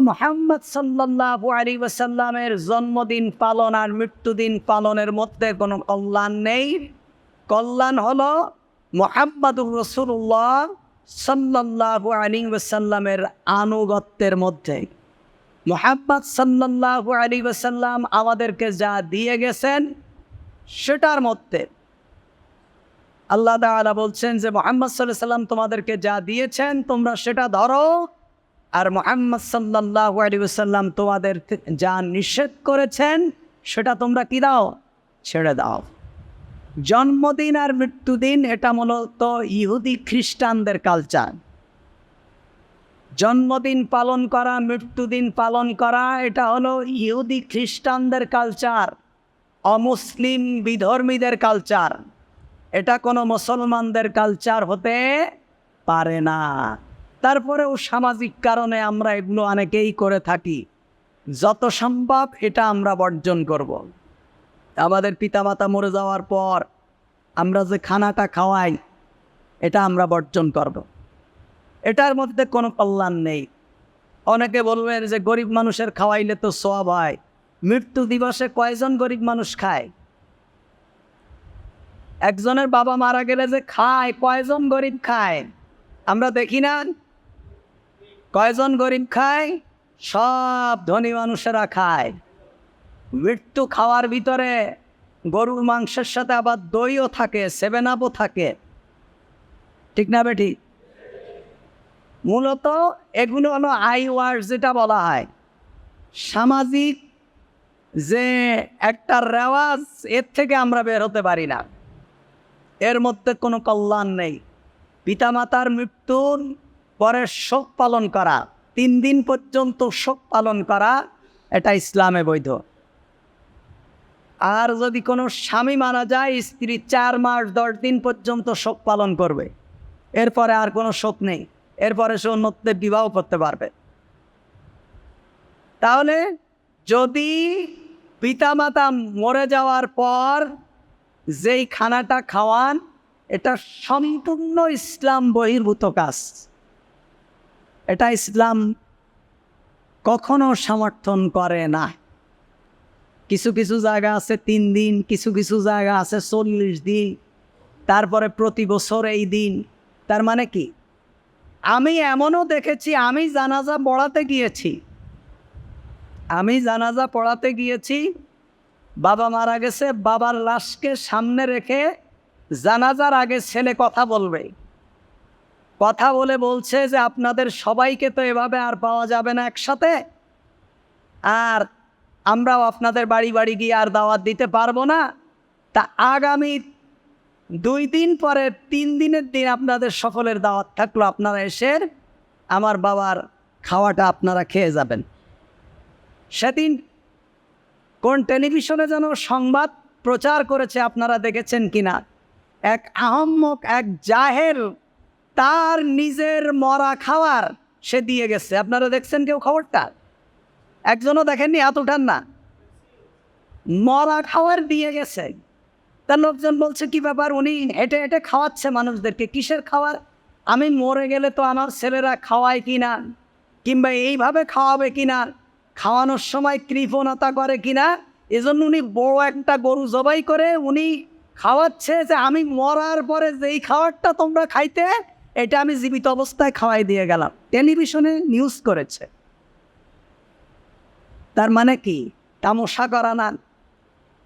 মোহাম্মদ সাল্লাল্লাহু আলী ওয়াসাল্লামের জন্মদিন পালন আর মৃত্যুদিন পালনের মধ্যে কোনো কল্যাণ নেই। কল্যাণ হলো মোহাম্মদুর রসুল্লাহ সাল্লাল্লাহু আলী ওয়াসাল্লামের আনুগত্যের মধ্যে। মোহাম্মদ সাল্লাল্লাহু আলী ওয়াসাল্লাম আমাদেরকে যা দিয়ে গেছেন, সেটার মধ্যে আল্লাহ বলছেন যে মোহাম্মদ সাল্লাহ সাল্লাম তোমাদেরকে যা দিয়েছেন, তোমরা সেটা ধরো। আর মোহাম্মদ সাল্লাল্লাহু আলাইহি ওয়াসাল্লাম তোমাদের যা নিষেধ করেছেন, সেটা তোমরা কি দাও? ছেড়ে দাও। জন্মদিন আর মৃত্যুদিন, এটা মূলত ইহুদি খ্রিস্টানদের কালচার জন্মদিন পালন করা, মৃত্যুদিন পালন করা, এটা হলো ইহুদি খ্রিস্টানদের কালচার অমুসলিম বিধর্মীদের কালচার এটা কোনো মুসলমানদের কালচার হতে পারে না। তারপরেও সামাজিক কারণে আমরা এগুলো অনেকেই করে থাকি। যত সম্ভব এটা আমরা বর্জন করব। আমাদের পিতামাতা মরে যাওয়ার পর আমরা যে খানাটা খাওয়াই, এটা আমরা বর্জন করব। এটার মধ্যে কোনো কল্যাণ নেই। অনেকে বলবেন যে গরিব মানুষের খাওয়াইলে তো সব হয়। মৃত্যু দিবসে কয়জন গরিব মানুষ খায়? একজনের বাবা মারা গেলে যে খায়, কয়জন গরিব খায়? আমরা দেখি না। কয়জন গরিব খায়? সব ধনী মানুষেরা খায়। মৃত্যু খাওয়ার ভিতরে গরুর মাংসের সাথে আবার দইও থাকে সেভেন আপও থাকে। ঠিক না বেটি? মূলত এগুলো হলো আই ওয়ার্ড যেটা বলা হয়। সামাজিক যে একটা রেওয়াজ, এর থেকে আমরা বের হতে পারি না। এর মধ্যে কোনো কল্যাণ নেই। পিতামাতার মৃত্যুর পরে শোক পালন করা, তিন দিন পর্যন্ত শোক পালন করা, এটা ইসলামে বৈধ। আর যদি কোনো স্বামী মারা যায়, স্ত্রী চার মাস, দশ দিন পর্যন্ত শোক পালন করবে। এরপরে আর কোনো শোক নেই। এরপরে সে অন্যত্বে বিবাহ করতে পারবে। তাহলে যদি পিতামাতা মরে যাওয়ার পর যেই খানাটা খাওয়ান, এটা সম্পূর্ণ ইসলাম বহির্ভূত কাজ। এটা ইসলাম কখনো সমর্থন করে না। কিছু কিছু জায়গা আছে তিন দিন, কিছু কিছু জায়গা আছে চল্লিশ দিন, তারপরে প্রতি বছর এই দিন। তার মানে কি? আমি এমনও দেখেছি, আমি জানাজা পড়াতে গিয়েছি। আমি জানাজা পড়াতে গিয়েছি, বাবা মারা গেছে, বাবার লাশকে সামনে রেখে জানাজার আগে ছেলে কথা বলবে। কথা বলে বলছে যে আপনাদের সবাইকে তো এভাবে আর পাওয়া যাবে না একসাথে। আর আমরাও আপনাদের বাড়ি বাড়ি গিয়ে আর দাওয়াত দিতে পারব না। তা আগামী দুই দিন পরে তিন দিনের দিন আপনাদের সকলের দাওয়াত থাকল, আপনারা এসে আমার বাবার খাওয়াটা আপনারা খেয়ে যাবেন। সেদিন কোন টেলিভিশনে যেন সংবাদ প্রচার করেছে, আপনারা দেখেছেন কিনা? এক আহম্মক, এক জাহেল তার নিজের মরা খাওয়ার সে দিয়ে গেছে। আপনারা দেখছেন কেউ খবরটা? একজনও দেখেননি এত উঠান না। মরা খাওয়ার দিয়ে গেছে। তার লোকজন বলছে, কি ব্যাপার? উনি হেঁটে হেঁটে খাওয়াচ্ছে মানুষদেরকে। কিসের খাওয়ার? আমি মরে গেলে তো আমার ছেলেরা খাওয়ায় কি না? কিংবা এইভাবে খাওয়াবে কি না? খাওয়ানোর সময় কৃপণতা করে কি না? এজন্য উনি বড় একটা গরু জবাই করে উনি খাওয়াচ্ছে যে, আমি মরার পরে যেই খাবারটা তোমরা খাইতে এটা আমি জীবিত অবস্থায় খাওয়াই দিয়ে গেলাম। টেলিভিশনে নিউজ করেছে। তার মানে কি? তামশা করা না।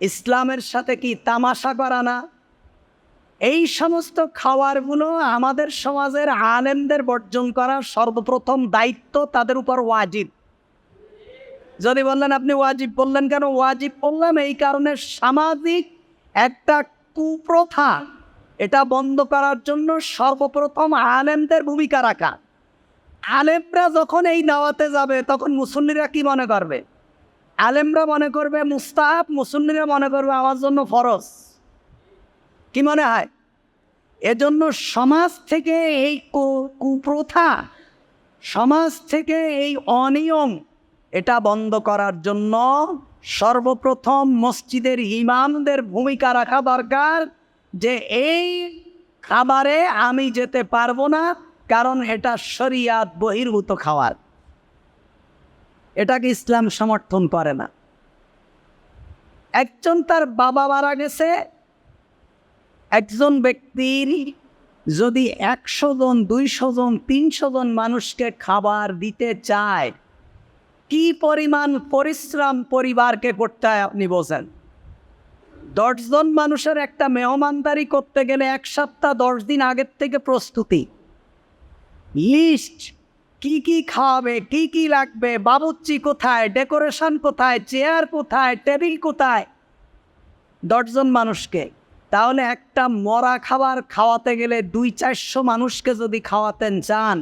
ইসলামের সাথে কি তামাশা করা না? এই সমস্ত খাওয়ারগুলো আমাদের সমাজের আলেমদের বর্জন করা সর্বপ্রথম দায়িত্ব তাদের উপর ওয়াজিব। যদি বললেন, আপনি ওয়াজিব বললেন কেন? ওয়াজিব বললাম এই কারণে সামাজিক একটা কুপ্রথা এটা বন্ধ করার জন্য সর্বপ্রথম আলেমদের ভূমিকা রাখা। আলেমরা যখন এই দাওয়াতে যাবে, তখন মুসল্লিরা কি মনে করবে? আলেমরা মনে করবে মুস্তাহাব, মুসল্লিরা মনে করবে আমার জন্য ফরজ। কি মনে হয়? এজন্য সমাজ থেকে এই কুপ্রথা, সমাজ থেকে এই অনিয়ম, এটা বন্ধ করার জন্য সর্বপ্রথম মসজিদের ইমামদের ভূমিকা রাখা দরকার। যে এই খাবারে আমি যেতে পারব না, কারণ এটা শরিয়াত বহির্ভূত খাবার। এটাকে ইসলাম সমর্থন করে না। একজন তার বাবা মারা গেছে, একজন ব্যক্তির যদি একশো জন, দুইশো জন, তিনশো জন মানুষকে খাবার দিতে চায়, কি পরিমাণ পরিশ্রম পরিবারকে করতে আপনি বোঝেন? দশজন মানুষের একটা মেহমানদারি করতে গেলে এক সপ্তাহ, দশ দিন আগের থেকে প্রস্তুতি। লিস্ট কি কি খাওয়াবে কি কি লাগবে বাবুচ্চি কোথায়, ডেকোরেশন কোথায়, চেয়ার কোথায়, টেবিল কোথায়? দশজন মানুষকে। তাহলে একটা মরা খাবার খাওয়াতে গেলে দুই চারশো মানুষকে যদি খাওয়াতেন চান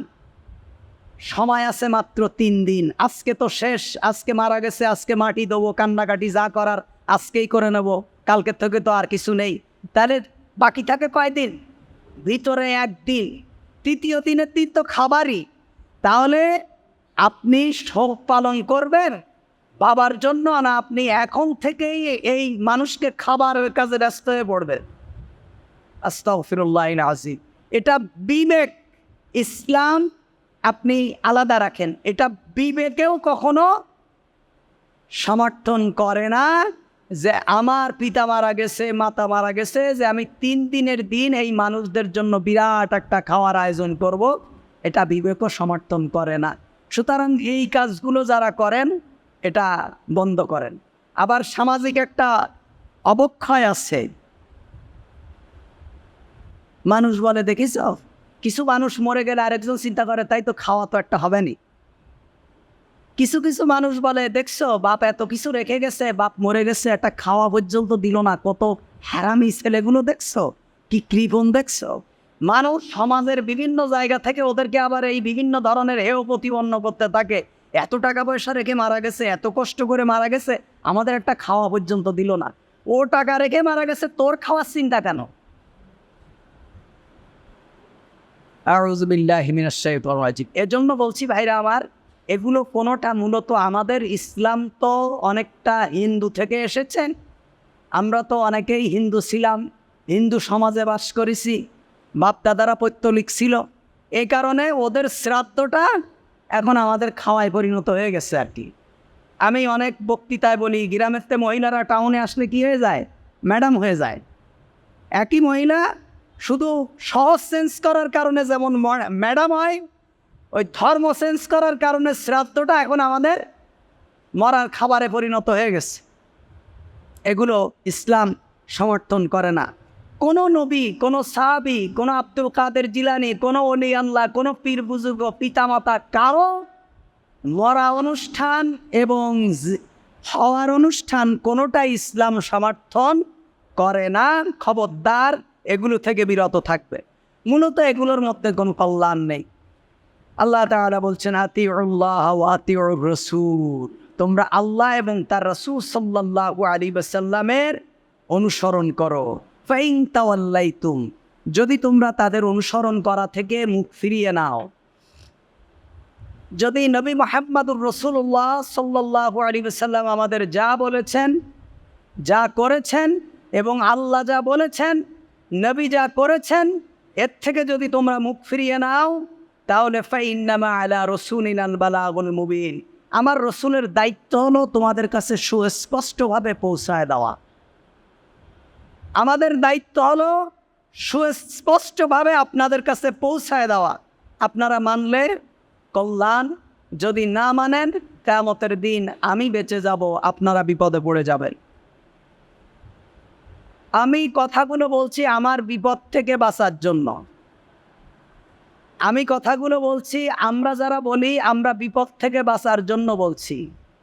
সময় আছে মাত্র তিন দিন। আজকে তো শেষ, আজকে মারা গেছে, আজকে মাটি দেবো, কান্নাকাটি যা করার আজকেই করে নেব। কালকের থেকে তো আর কিছু নেই। তাহলে বাকি থাকে কয়দিন? ভিতরে একদিন তৃতীয় দিনের দিন তো খাবারই। তাহলে আপনি শোক পালন করবেন? বাবার জন্য না আপনি এখন থেকেই এই মানুষকে খাবারের কাজে ব্যস্ত হয়ে পড়বেন? আস্তাগফিরুল্লাহ আজিম এটা বিবেক। ইসলাম আপনি আলাদা রাখেন। এটা বিবেকেও কখনো সমর্থন করে না। যে আমার পিতা মারা গেছে, মাতা মারা গেছে, যে আমি তিন দিনের দিন এই মানুষদের জন্য বিরাট একটা খাওয়ার আয়োজন করব, এটা বিবেকও সমর্থন করে না। সুতরাং এই কাজগুলো যারা করেন, এটা বন্ধ করেন। আবার সামাজিক একটা অবক্ষয় আছে। মানুষ বলে, দেখিস, কিছু মানুষ মরে গেলে আরেকজন চিন্তা করে, তাই তো খাওয়া তো একটা হবে নি কিছু কিছু মানুষ বলে, দেখছ, বাপ এত কিছু রেখে গেছে, বাপ মরে গেছে, একটা খাওয়া পর্যন্ত দিল না। কত হ্যারামি ছেলেগুলো দেখছ? কি কৃপণ দেখছ? মানুষ সমাজের বিভিন্ন জায়গা থেকে ওদেরকে আবার এই বিভিন্ন ধরনের হেয় প্রতিপন্ন করতে থাকে। এত টাকা পয়সা রেখে মারা গেছে, এত কষ্ট করে মারা গেছে, আমাদের একটা খাওয়া পর্যন্ত দিল না। ও টাকা রেখে মারা গেছে, তোর খাওয়ার চিন্তা কেন? এজন্য বলছি ভাইরা আমার এগুলো কোনোটা মূলত আমাদের ইসলাম তো অনেকটা হিন্দু থেকে এসেছেন। আমরা তো অনেকেই হিন্দু ছিলাম, হিন্দু সমাজে বাস করেছি, বাপদাদারা পৈতলিক ছিল। এই কারণে ওদের শ্রাদ্ধটা এখন আমাদের খাওয়ায় পরিণত হয়ে গেছে আর কি। আমি অনেক বক্তৃতায় বলি গ্রামের তে মহিলারা টাউনে আসলে কি হয়ে যায়? ম্যাডাম হয়ে যায়। একই মহিলা শুধু সহজ চেঞ্জ করার কারণে যেমন ম্যাডাম হয় ওই ধর্ম চেঞ্জ করার কারণে শ্রাদ্ধটা এখন আমাদের মরার খাবারে পরিণত হয়ে গেছে। এগুলো ইসলাম সমর্থন করে না। কোনো নবী, কোনো সাহাবি, কোনো আব্দুল কাদের জিলানি, কোনো অলি আল্লাহ, কোনো পীর বুজুর্গ, পিতামাতা, কারও মরা অনুষ্ঠান এবং হওয়ার অনুষ্ঠান কোনোটাই ইসলাম সমর্থন করে না। খবরদার এগুলো থেকে বিরত থাকবে। মূলত এগুলোর মধ্যে কোনো কল্যাণ নেই। আল্লাহ তাআলা বলছেন আতি আল্লাহ আতি রসুল তোমরা আল্লাহ এবং তার রসুল সাল্লাল্লাহু আলী সাল্লামের অনুসরণ করো। ফাইন তাওয়াল্লাইতুম, যদি তোমরা তাদের অনুসরণ করা থেকে মুখ ফিরিয়ে নাও। যদি নবী মোহাম্মদুর রসুল্লাহ সাল্লাহ আলী সাল্লাম আমাদের যা বলেছেন, যা করেছেন এবং আল্লাহ যা বলেছেন, নবী যা করেছেন, এর থেকে যদি তোমরা মুখ ফিরিয়ে নাও তাহলে ফাইন্নামা আলা রসুল ইনান বালাগুল মুবিন। আমার রসুলের দায়িত্ব হলো তোমাদের কাছে সুস্পষ্টভাবে পৌঁছায় দেওয়া। আমাদের দায়িত্ব হলো সুস্পষ্টভাবে আপনাদের কাছে পৌঁছায় দেওয়া। আপনারা মানলে কল্যাণ, যদি না মানেন কেমতের দিন আমি বেঁচে যাব, আপনারা বিপদে পড়ে যাবেন। আমি কথাগুলো বলছি আমার বিপদ থেকে বাঁচার জন্য। আমি কথাগুলো বলছি আমরা যারা বলি আমরা বিপদ থেকে বাঁচার জন্য বলছি।